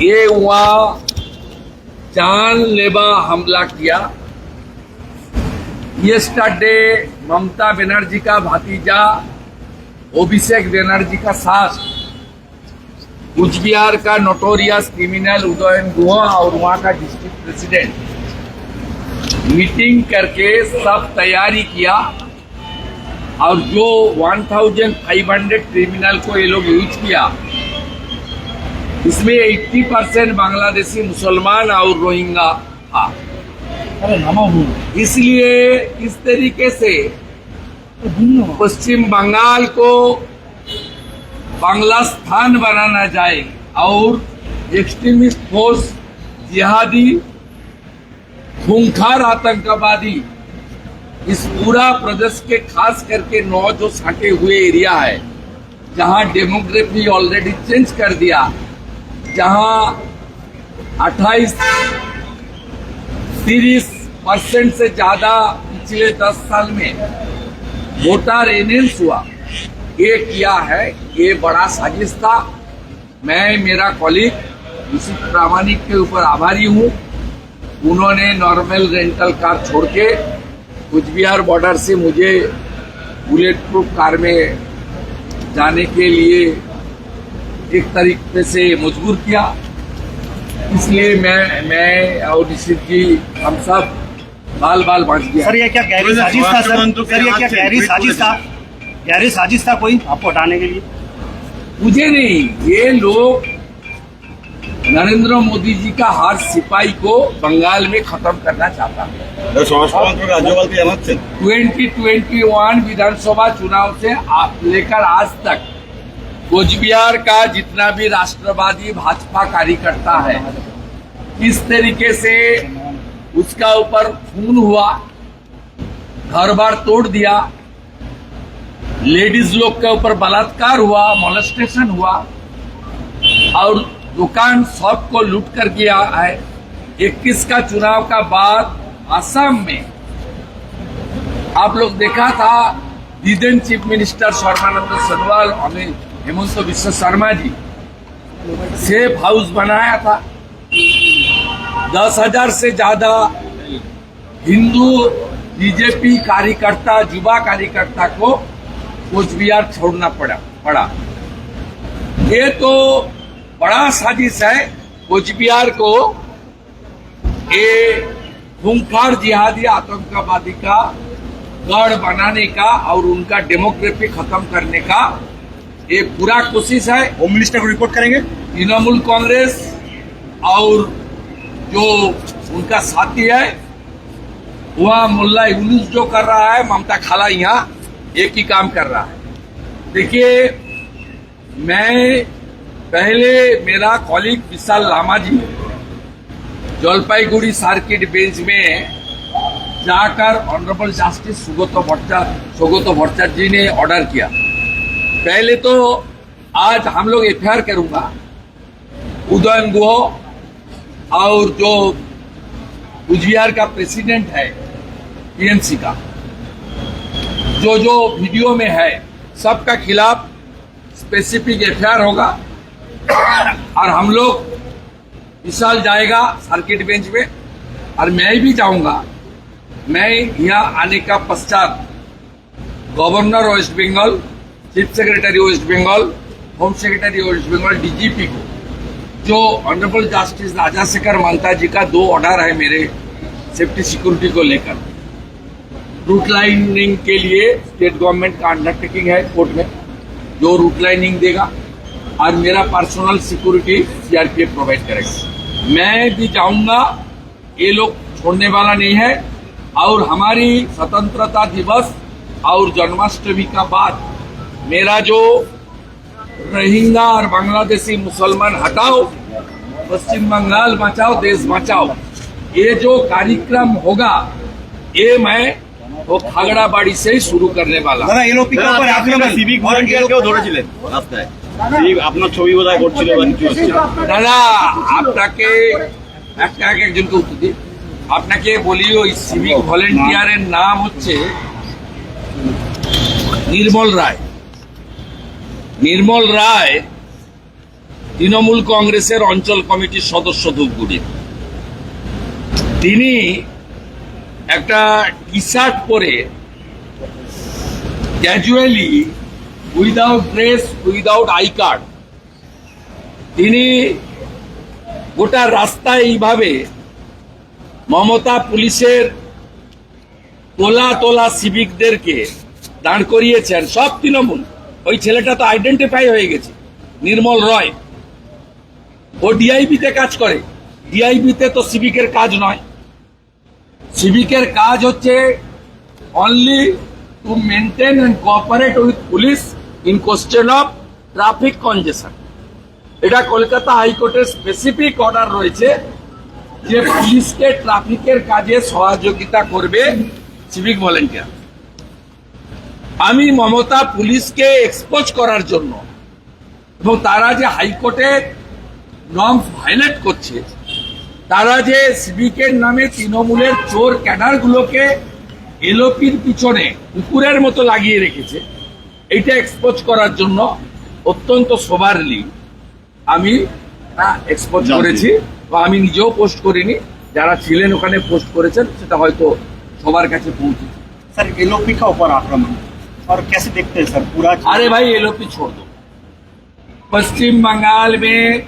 ये हुआ जानलेवा हमला किया। Yesterday, ममता बनर्जी का भतीजा, अभिषेक बनर्जी का सास कुछ बिहार का नोटोरियस क्रिमिनल उदयन गुहा और वहाँ का डिस्ट्रिक्ट प्रेसिडेंट मीटिंग करके सब तैयारी किया और जो 1500 क्रिमिनल को ये लोग यूज़ किया। इसमें 80 परसेंट बांग्लादेशी मुसलमान और रोहिंगा था इसलिए इस तरीके से पश्चिम बंगाल को बांग्ला स्थान बनाना जाए और एक्सट्रीमिस्ट फोर्स जिहादी, खूंखार आतंकवादी इस पूरा प्रदेश के खास करके नौ जो सटे हुए एरिया है, जहाँ डेमोग्राफी ऑलरेडी चेंज कर दिया जहाँ 28 तीस परसेंट से ज़्यादा पिछले दस साल में वोटर एनहेंस हुआ। ये किया है, ये बड़ा साजिश था मैं, मेरा कॉलीग उसी प्रामाणिक के ऊपर आभारी हूँ। उन्होंने नॉर्मल रेंटल कार छोड़ के कुछ बिहार बॉर्डर से मुझे बुलेट प्रूफ कार में जाने के लिए एक तरीके से मजबूर किया। इसलिए मैं मैं और निश्चित जी हम सब बाल बाल बांट दिया। सर ये क्या गहरी साजिश था सर? सर ये क्या गहरी साजिश था? गहरी साजिश था कोई आपको हटाने के लिए? मुझे नहीं। ये लोग नरेंद्र मोदी जी का हर सिपाही को बंगाल में खत्म करना चाहता है। ट्वेंटी ट्वेंटी वन विधानसभा चुनाव से लेकर आज तक कोचबिहार का जितना भी राष्ट्रवादी भाजपा कार्यकर्ता है, किस तरीके से उसका ऊपर खून हुआ, घर बार तोड़ दिया, लेडीज़ लोग के ऊपर बलात्कार हुआ, मोलेस्टेशन हुआ, और दुकान शॉप को लूट कर किया है 21 का चुनाव का बाद असम में, आप लोग देखा था the then chief minister Sarbananda Sonowal और हेमंत विश्व शर्मा जी सेफ़ हाउस बनाया था। दस हज़ार से ज़्यादा हिंदू बीजेपी कार्यकर्ता, युवा कार्यकर्ता को कोचबिहार छोड़ना पड़ा पड़ा। ये तो बड़ा साजिश है, कोचबिहार को ये खूंखार जिहादी आतंकवादी का गढ़ बनाने का और उनका डेमोक्रेसी खत्म करने का एक पूरा कोशिश है। होम मिनिस्टर को रिपोर्ट करेंगे। तृणमूल कांग्रेस और जो उनका साथी है वह मुल्ला यूनुस जो कर रहा है ममता खाला यहाँ एक ही काम कर रहा है। देखिए मैं पहले मेरा colleague Vishal Lama ji Jalpaiguri circuit bench में जाकर ऑनरेबल जस्टिस सुगत भट्टाचार्य सुगत भट्टाचार्य जी ने ऑर्डर किया। पहले तो आज हम लोग एफ़ आई करूँगा। उदयन गुह और जो कुचबिहार का प्रेसिडेंट है पीएमसी का, जो जो वीडियो में है, सबका खिलाफ स्पेसिफिक एफआईआर होगा। और हम लोग विशाल जाएगा सर्किट बेंच में, और मैं भी जाऊँगा। मैं यहाँ आने का पश्चात governor West Bengal chief secretary West Bengal home secretary West Bengal DGP को, जो ऑनरेबल जस्टिस राजा शेखर महंता जी का दो ऑर्डर है मेरे सेफ्टी सिक्योरिटी को लेकर। रूट लाइनिंग के लिए स्टेट गवर्नमेंट का अंडरटेकिंग है कोर्ट में, जो रूट लाइनिंग देगा और मेरा पर्सनल सिक्योरिटी सीआरपीएफ प्रोवाइड करेगा। मैं भी चाहूँगा ये लोग छोड़ने वाला नहीं है और हमारी स्वतंत्रता दिवस और जन्माष्टमी का बाद मेरा जो रोहिंगा और बांग्लादेशी मुसलमान हटाओ पश्चिम बंगाल बचाओ देश बचाओ ये जो कार्यक्रम होगा ये मैं वो खागड़ाबाड़ी से ही शुरू करने वाला हूं। দাদা এলওপি কে উপর आप लोग সিভিক ভলেন্টিয়ারকেও ধরেছিলেন রাস্তায় এই আপনার ছবি বোধহয় করছিল বা কিছু হচ্ছিল দাদা আপনাকে একটা এক একজনকে উত্তর দিই আপনাকে বলি ওই সিভিক ভলেন্টিয়ারের নাম হচ্ছে নির্মল রায় নির্মল রায় তৃণমূল কংগ্রেসের অঞ্চল কমিটির সদস্য ধূপগুড়ি। তিনি একটা টি শার্ট পরে casually without dress without I card তিনি গোটা রাস্তায় এইভাবে মমতা পুলিশের তোলা তোলা সিভিকদেরকে দাঁড় করিয়েছেন, সব তৃণমূল। ওই ছেলেটা তো আইডেন্টিফাই হয়ে গেছে। নির্মল রয়। ও ডিআইবিতে কাজ করে। ডিআইবিতে তো সিভিকের কাজ নয়। সিভিকের কাজ হচ্ছে only to maintain and cooperate with police in question of traffic congestion এটা কলকাতা হাইকোর্টের স্পেসিফিক অর্ডার রয়েছে যে পুলিশকে ট্রাফিকের কাজে সহযোগিতা করবে সিভিক ভলেন্টিয়ার আমি মমতা পুলিশকে এক্সপোজ করার জন্য এবং তারা যে হাইকোর্টে নর্মস ভায়োলেট করছে তারা যে সিভিকের নামে তৃণমূলের চোর ক্যাডারগুলোকে এলোপির পিছনে কুকুরের মতো লাগিয়ে রেখেছে এটা এক্সপোজ করার জন্য অত্যন্ত সোভারলি আমি এক্সপোজ করেছি বা আমি নিজেও পোস্ট করিনি। যারা ছিলেন ওখানে পোস্ট করেছেন সেটা হয়তো সবার কাছে পৌঁছেছে। স্যার এলোপিকা উপর আক্রমণ? और कैसे देखते हैं सर? पूरा अरे भाई, ये एलोपी छोड़ दो। पश्चिम बंगाल में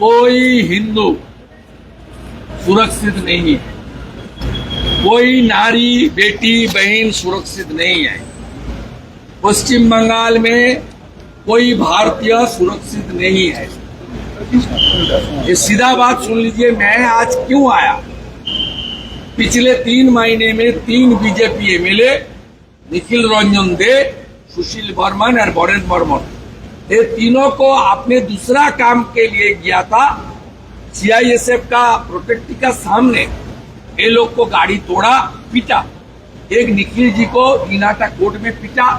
कोई हिंदू सुरक्षित नहीं है। कोई नारी, बेटी, बहन सुरक्षित नहीं है। पश्चिम बंगाल में कोई भारतीय सुरक्षित नहीं है। ये सीधा बात सुन लीजिए, मैं आज क्यों आया? पिछले तीन महीने में तीन बीजेपी एमएलए निखिल रंजन दे, सुशील बर्मन और बरेन बर्मन ये तीनों को आपने दूसरा काम के लिए किया था। सीआईएसएफ का प्रोटेक्टी का सामने ये लोग को गाड़ी तोड़ा, पीटा। एक निखिल जी को इनाटा कोर्ट में पीटा,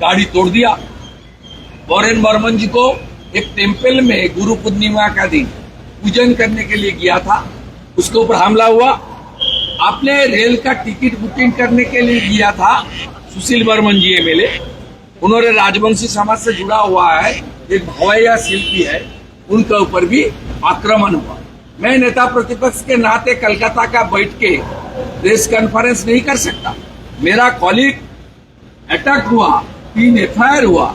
गाड़ी तोड़ दिया। बरेन बर्मन जी को एक टेंपल में गुरु पूर्णिमा का दिन पूजन करने के लिए गया था। उसके ऊपर हमला हुआ। आपने रेल का टिकट बुकिंग करने के लिए किया था। सुशील बर्मन जी एमएलए उन्होंने राजवंशी समाज से जुड़ा हुआ है, एक भवैया शिल्पी है, उनके ऊपर भी आक्रमण हुआ। मैं नेता प्रतिपक्ष के नाते कलकत्ता का बैठ के प्रेस कॉन्फ्रेंस नहीं कर सकता। मेरा कॉलीग अटैक हुआ, तीन एफआईआर हुआ,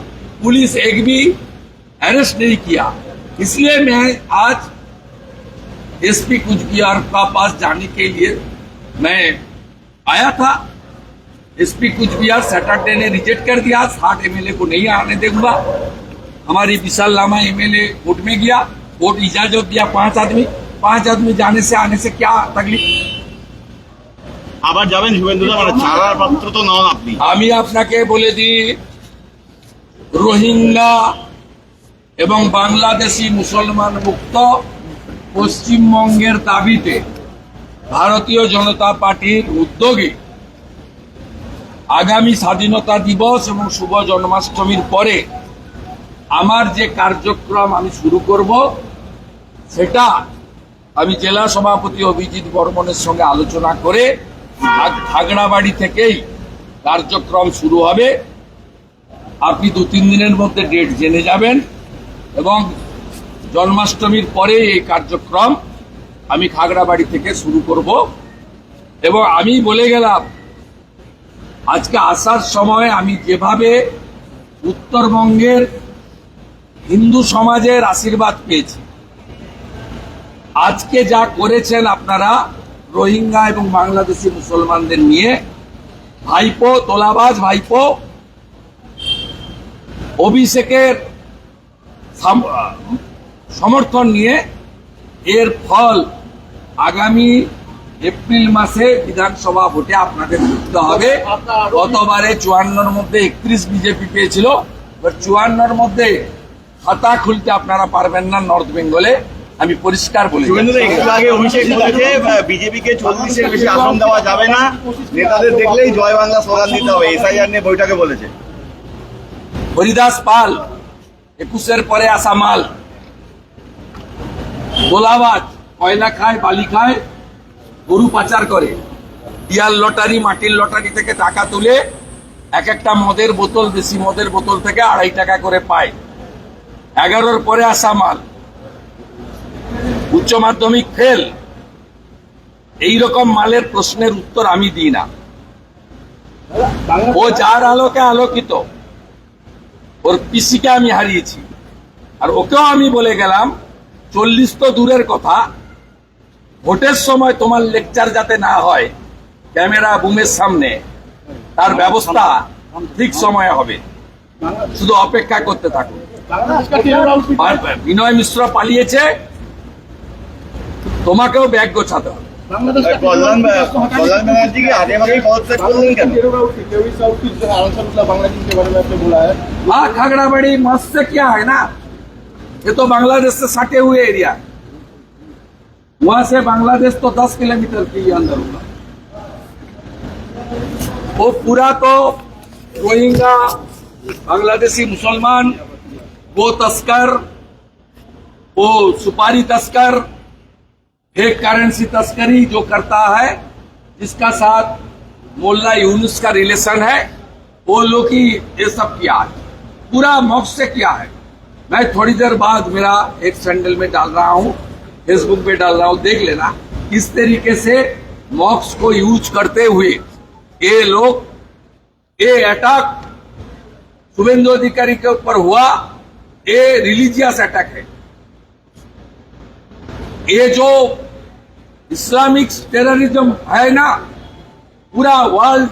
पुलिस एक भी अरेस्ट नहीं किया। इसलिए मैं आज एसपी कुछ का पास जाने के लिए मैं आया था। एसपी कुछ बिहार सैटरडे ने रिजेक्ट कर दिया साठ एमएलए को नहीं आने दूंगा हमारी विशाल लामा एमएलए कोर्ट में गया कोर्ट इजाजत दिया पांच आदमी पांच आदमी जाने से आने से क्या तकलीफ আবার যাবেন শুভেন্দুদা মানে ছাড়ার পাত্র তো নন আপনি আমি আপনাকে বলে দিই রোহিঙ্গা এবং বাংলাদেশি মুসলমান মুক্ত পশ্চিমবঙ্গের দাবিতে ভারতীয় জনতা পার্টির উদ্যোগে আগামী স্বাধীনতা দিবস এবং শুভ জন্মাষ্টমীর পরে আমার যে কার্যক্রম আমি শুরু করব, সেটা আমি জেলা সভাপতি অভিজিৎ বর্মনের সঙ্গে আলোচনা করে খাগ- খাগড়াবাড়ি থেকেই কার্যক্রম শুরু হবে। আপনি দু তিন দিনের মধ্যে ডেট জেনে যাবেন এবং জন্মাষ্টমীর পরে এই কার্যক্রম আমি খাগড়াবাড়ি থেকে শুরু করব। এবং আমি বলে গেলাম আজকে আসার সময় আমি যেভাবে উত্তরবঙ্গের হিন্দু সমাজের আশীর্বাদ পেয়েছি। আজকে যা করেছেন আপনারা রোহিঙ্গা এবং বাংলাদেশি মুসলমানদের নিয়ে, ভাইপো, তোলাবাজ ভাইপো, অভিষেকের সমর্থন নিয়ে এর ফল আগামী এপ্রিল মাসে বিধানসভা ভোটে আপনাদের বুঝতে হবে। গতবারে চুয়ান্নর মধ্যে একত্রিশ বিজেপি পেয়েছিল। এবার চুয়ান্নর মধ্যে খাতা খুলতে আপনারা পারবেন না নর্থ বেঙ্গলে। আমি পরিষ্কার বলে দিচ্ছি। শুভেন্দুদা একটু আগে অভিষেক বলেছে বিজেপিকে চল্লিশের বেশি আসন দেওয়া যাবে না। নেতাদের দেখলেই জয় বাংলা স্লোগান দিতে হবে। এসআইআর নিয়ে বৈঠকে বলেছে। হরিদাস পাল একুশের পরে আসা মাল। গোলাবাজ কয়লা খায় বালি খায় গরু পাচার করে। ইয়ার লটারি, মাটির লটারি থেকে টাকা তুলে এক একটা মদের বোতল, দেশি মদের বোতল থেকে আড়াই টাকা করে পায়। এগারোর পরে আসা মাল। উচ্চ মাধ্যমিক ফেল এই রকম মালের প্রশ্নের উত্তর আমি দিই না। ও যার আলোকে আলোকিত, ওর পিসিকে আমি হারিয়েছি। আর ওকেও আমি বলে গেলাম, চল্লিশ তো দূরের কথা ভোটের সময় তোমার লেকচার যাতে না হয় ক্যামেরা বুমের সামনে তার ব্যবস্থা ঠিক সময়ে হবে শুধু অপেক্ষা করতে থাকুন আর বিনয় মিশ্র পালিয়েছে তোমাকেও ব্যাগ গোছাতে হবে কল্যাণ কল্যাণ ব্যানার্জিকে আগে ভাগে পদত্যাগ করলেন কেন हाँ खगड़ा बड़ी मस्त से क्या है ना ये तो बांग्लादेश से सटे हुए एरिया है वहाँ से बांग्लादेश तो 10 किलोमीटर के अंदर होगा। वो पूरा तो रोहिंगा बांग्लादेशी मुसलमान, वो तस्कर, वो सुपारी तस्कर फेक करेंसी तस्करी जो करता है, जिसका साथ मोल्ला यूनुस का रिलेशन है, वो लोग ही ये सब किया है। पूरा मौक से किया है। मैं थोड़ी देर बाद मेरा एक सैंडल में डाल रहा हूँ। फेसबुक पे डाल रहा हूँ, देख लेना, किस तरीके से मॉक्स को यूज़ करते हुए ये लोग, ये अटैक शुभेंदु अधिकारी के ऊपर हुआ, ये रिलीजियस अटैक है। ये जो इस्लामिक टेररिज्म है ना, पूरा वर्ल्ड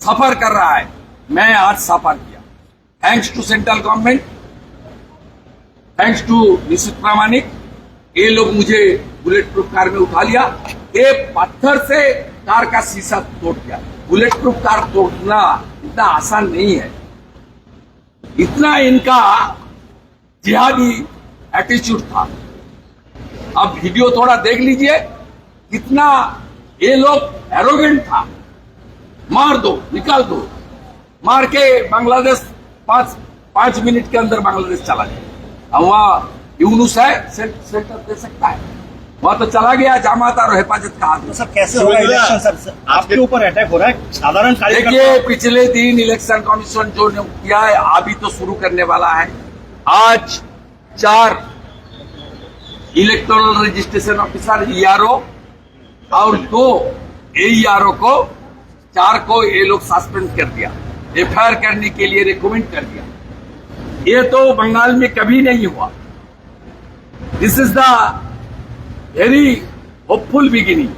सफ़र कर रहा है। मैं आज सफ़र किया। Thanks to central government thanks to Nishith Pramanik ये लोग मुझे बुलेट प्रूफ कार में उठा लिया, ये पत्थर से कार का शीशा तोड़ दिया। बुलेट प्रूफ कार तोड़ना इतना आसान नहीं है। इतना इनका जिहादी एटीट्यूड था। अब वीडियो थोड़ा देख लीजिए, कितना ये लोग एरोगेंट था। मार दो, निकाल दो। मार के बांग्लादेश पाँच पाँच मिनट के अंदर बांग्लादेश चला गया। वहाँ यूनुस है सेंटर दे सकता है। वहाँ तो चला गया जामात और हिफाजत का आदमी। सर कैसे होगा इलेक्शन सर? आपके ऊपर अटैक हो रहा है साधारण देखिए पिछले दिन इलेक्शन कमीशन जो ने किया है अभी तो शुरू करने वाला है। आज चार इलेक्टोरल रजिस्ट्रेशन ऑफिसर ईआरओ और दो एईआरओ को चार को ये लोग सस्पेंड कर दिया। एफआईआर करने के लिए रिकमेंड कर दिया। ये तो बंगाल में कभी नहीं हुआ। This is the very hopeful beginning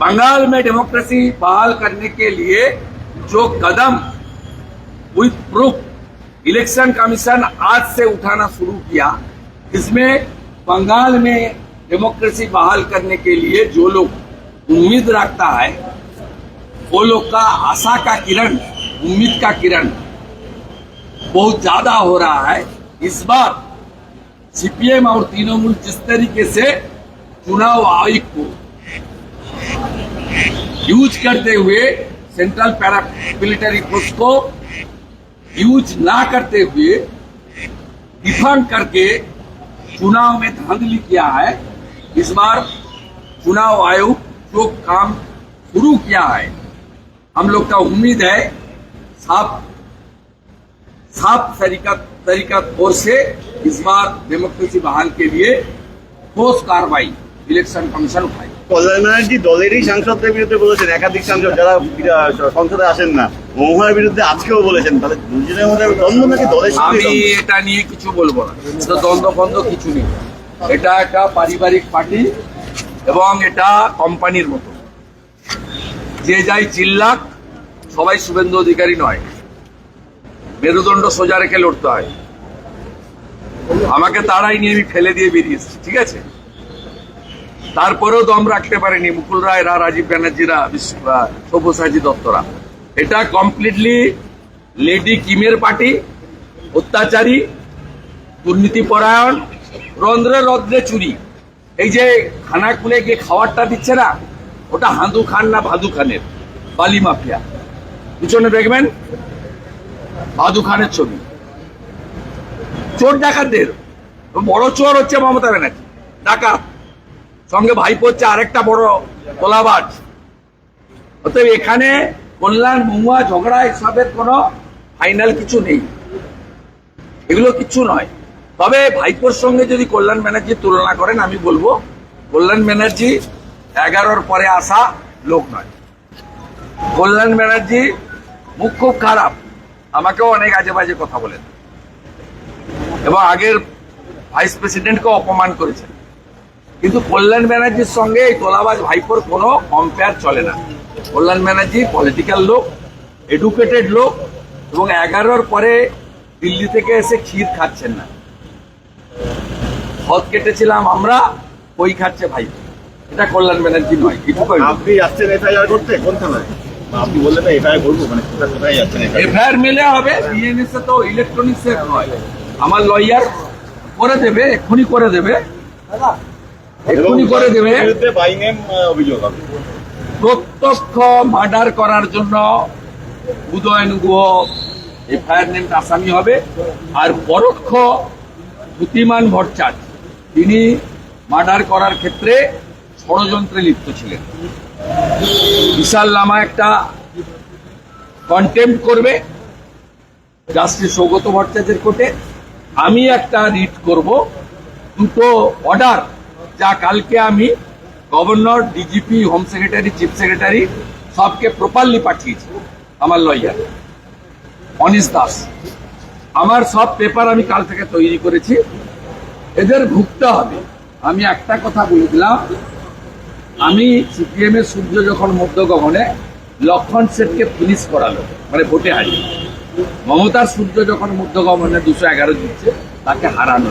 Bengal में डेमोक्रेसी बहाल करने के लिए जो कदम विथ प्रूफ इलेक्शन कमीशन आज से उठाना शुरू किया, इसमें बंगाल में डेमोक्रेसी बहाल करने के लिए जो लोग उम्मीद रखता है, वो लोग का आशा का किरण, उम्मीद का किरण बहुत ज़्यादा हो रहा है। इस बार सीपीएम और तृणमूल जिस तरीके से चुनाव आयोग को यूज़ करते हुए सेंट्रल पैरा मिलिटरी फोर्स को यूज़ ना करते हुए डिफंग करके चुनाव में धांधली किया है। इस बार चुनाव आयोग जो काम शुरू किया है, हम लोग का उम्मीद है, साफ़ साफ़ तरीका तरीका तौर से इस बार डेमोक्रेसी बहाल के लिए ठोस कार्रवाई इलेक्शन कमीशन उठाएगी কল্যাণ ব্যানার্জি দলেরই সাংসদদের বিরুদ্ধে বলেছেন একাধিক সাংসদ যারা আহ, সংসদে আসেন না মহুয়ার বিরুদ্ধে আজকেও বলেছেন তাহলে দুজনের মধ্যে দ্বন্দ্ব নাকি দলের সঙ্গে আমি দ্বন্দ্ব? এটা নিয়ে কিছু বলবো না তো দ্বন্দ্ব ফন্দ্ব কিছু নেই এটা একটা পারিবারিক পার্টি এবং এটা কোম্পানির মতো যে যাই চিল্লাক সবাই শুভেন্দু অধিকারী নয় মেরুদণ্ড সোজা রেখে লড়তে হয়। আমাকে তারাই নিয়ে আমি ফেলে দিয়ে বেরিয়েছি, ঠিক আছে? তারপরেও দম রাখতে পারেনি মুকুল রায়রা রাজীব ব্যানার্জিরা সব্যসাচী দত্তরা। এটা কমপ্লিটলি লেডি কিমের পার্টি অত্যাচারী, দুর্নীতিপরায়ণ, রন্ধ্রে রন্ধ্রে চুরি। এই যে খানা খুলে গিয়ে খাবারটা দিচ্ছে না, ওটা হাঁদু খান না ভাদু খানের, বালি মাফিয়া। পিছনে দেখবেন ভাদু খানের ছবি। চোর ডাকাতদের। বড় চোর হচ্ছে মমতা ব্যানার্জি। ডাকাত। সঙ্গে ভাইপো হচ্ছে আরেকটা বড় তোলাবাজ অতএব এখানে কল্যাণ মহুয়া ঝগড়া এসবের কোনো ফাইনাল কিছু নেই। এগুলো কিচ্ছু নয়। তবে ভাইপোর সঙ্গে যদি কল্যাণ ব্যানার্জি তুলনা করেন, আমি বলব, কল্যাণ ব্যানার্জি এগারোর পরে আসা লোক নয়। কল্যাণ ব্যানার্জি মুখ খুব খারাপ। আমাকেও অনেক আজে বাজে কথা বলেন। এবং আগের ভাইস প্রেসিডেন্টকে অপমান করেছেন। কিন্তু কল্যাণ ব্যানার্জির সঙ্গে এই তোলাবাজ ভাইপোর কোনো কম্পেয়ার চলে না। কল্যাণ ব্যানার্জি পলিটিক্যাল লোক এডুকেটেড লোক, এবং এগারোর পরে দিল্লি থেকে এসে ক্ষীর খাচ্ছেন না। হদ কেটেছিলাম আমরা ওই খাচ্ছে ভাই? এটা কল্যাণ ব্যানার্জি নয় কিছু আপনি যাচ্ছেন এফআইআর করতে? কোন থানায় আপনি বললেন না এফআইআর করব মানে কোথায় যাচ্ছেন এফআইআর মেলে হবে বিএনএস তো ইলেকট্রনিক্স এর নয় আমার লয়ার করে দেবে এক্ষুনি করে দেবে। এক্ষুনি করে দেবে। বাই নেম অভিযোগ হবে। প্রত্যক্ষ মার্ডার করার জন্য উদয়ন গুহ এফআইআর নেম আসামি হবে। আর পরোক্ষ দ্যুতিমান ভট্টাচার্য তিনি মার্ডার করার ক্ষেত্রে ষড়যন্ত্রে লিপ্ত ছিলেন। বিশাল লামা একটা কন্টেম্প করবে জাস্টিস সৌগত ভট্টাচার্যের কোর্টে। আমি একটা রিট করব, দুটো অর্ডার যা কালকে আমি governor DGP home secretary chief secretary সবকে প্রপারলি পাঠিয়েছি, আমার লয়ার অনিশ দাস, আমার সব পেপার আমি কাল থেকে তৈরি করেছি। এদের ভুগতে হবে। আমি একটা কথা বলে দিলাম আমি সিপিএম এর সূর্য যখন মধ্যগগনে লক্ষণ সেটকে ফিনিশ করালো মানে ভোটে হারিয়ে। মমতার সূর্য যখন মধ্যগগনে দুশো এগারো দিচ্ছে তাকে হারানো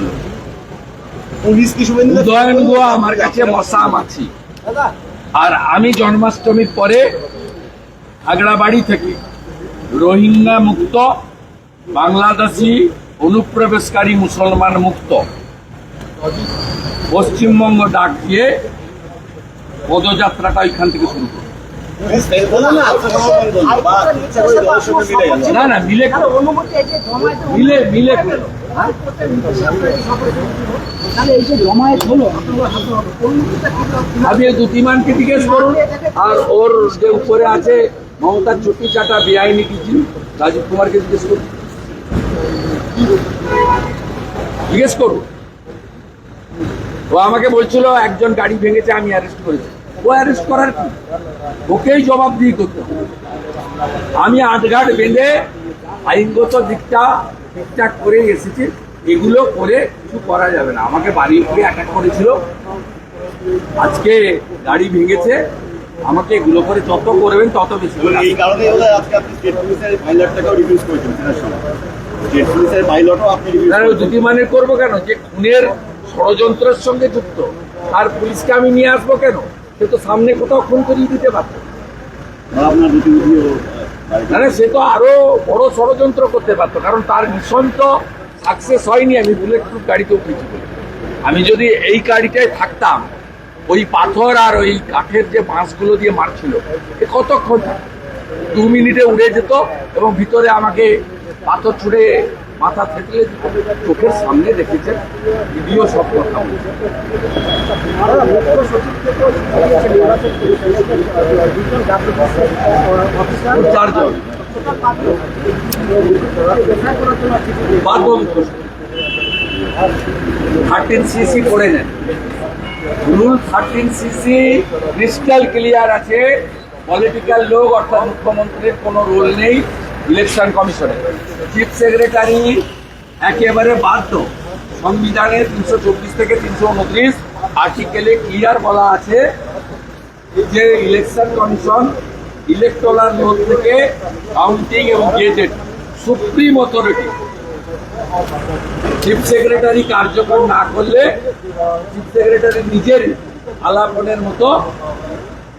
উদয়ন গোয়া আমার কাছে মশা মাছি। আর আমি জন্মাষ্টমীর পরে আগ্রাবাড়ি থেকে রোহিঙ্গা মুক্ত বাংলাদেশি অনুপ্রবেশকারী মুসলমান মুক্ত পশ্চিমবঙ্গ ডাক দিয়ে পদযাত্রাটা এখান থেকে শুরু করব না না, মিলে মিলে জিজ্ঞেস করুন। আর ওর যে উপরে আছে মমতার চুটি চাটা বেআইনি কিছু, রাজীব কুমারকে জিজ্ঞেস করুন। জিজ্ঞেস করুন। ও আমাকে বলছিল, একজন গাড়ি ভেঙেছে, আমি অ্যারেস্ট করেছি। ও অ্যারেস্ট করার কি ওকেই জবাবদিহি করতে হবে। আমি আটঘাট বেঁধে আইনগত দিকটা ঠিকঠাক করে এসেছি এগুলো করে কিছু করা যাবে না। আমাকে বাড়ি উপরে অ্যাটাক করেছিল আজকে গাড়ি ভেঙেছে আমাকে এগুলো করে যত করবেন তত বেশি। এই কারণে আজকে আপনি স্টেট পুলিশের করেছেন সেটার সময় কেন করব কেন? যে খুনের ষড়যন্ত্রের সঙ্গে যুক্ত আর পুলিশকে আমি নিয়ে আসব কেন? সে তো সামনে কোথাও খুন করিয়ে দিতে পারত। মানে সে তো আরও বড় ষড়যন্ত্র করতে পারতো, কারণ তার মিশন তো সাকসেস হয়নি, আমি বুলেট প্রুফ গাড়িতে উঠেছি। আমি যদি এই গাড়িটায় থাকতাম, ওই পাথর আর ওই কাঠের যে বাঁশগুলো দিয়ে মারছিল, এ কতক্ষণ দু মিনিটে উড়ে যেত এবং ভিতরে আমাকে পাথর ছুঁড়ে মাথা থেকে চোখের সামনে দেখেছেন ভিডিও সব কথা। চারজন। থার্টিন সিসি করে নেন। Rule thirteen CC crystal clear আছে। পলিটিক্যাল লোক অর্থাৎ মুখ্যমন্ত্রীর কোনো রোল নেই। ইলেকশন কমিশনে। চিফ সেক্রেটারি একেবারে বাধ্য। সংবিধানের তিনশো চব্বিশ থেকে তিনশো উনত্রিশ আর্টিকেলে ক্লিয়ার বলা আছে যে ইলেকশন কমিশন ইলেকটোরাল রোল থেকে কাউন্টিং এবং gazette supreme authority chief secretary কার্যকর না করলে চিফ সেক্রেটারি নিজের আলাপনের মতো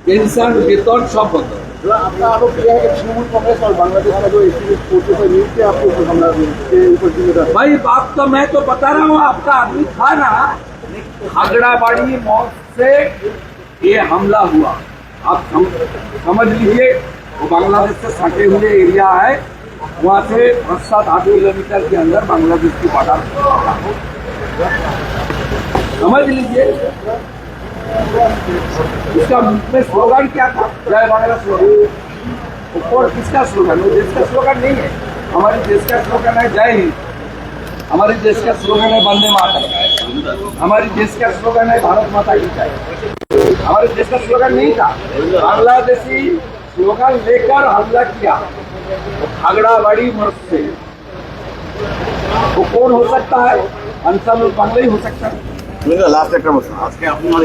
পেনশন, বেতন সব आपका आरोप यह है कि तृणमूल कांग्रेस और बांग्लादेश का जो आपको हमला तो मैं तो बता रहा हूँ आपका आदमी था ना खागड़ाबाड़ी मौत से ये हमला हुआ। आप सम, समझ लीजिए वो बांग्लादेश से सटे हुए एरिया है वहाँ से पाँच सात आठ किलोमीटर के अंदर बांग्लादेश की बॉर्डर समझ लीजिए। उसका स्लोगन क्या था? जय भारत का स्लोगन ऊपर किसका स्लोगन वो देश का स्लोगन नहीं है। हमारे देश का स्लोगन है जय हिंद। हमारे देश का स्लोगन है वंदे माता हमारे देश का स्लोगन है भारत माता की जय। हमारे देश का स्लोगन नहीं था। बांग्लादेशी स्लोगन लेकर हमला किया। खगड़ा बड़ी मर्द से। वो कौन हो सकता है? अंसल बंगला ही हो सकता है। लास्ट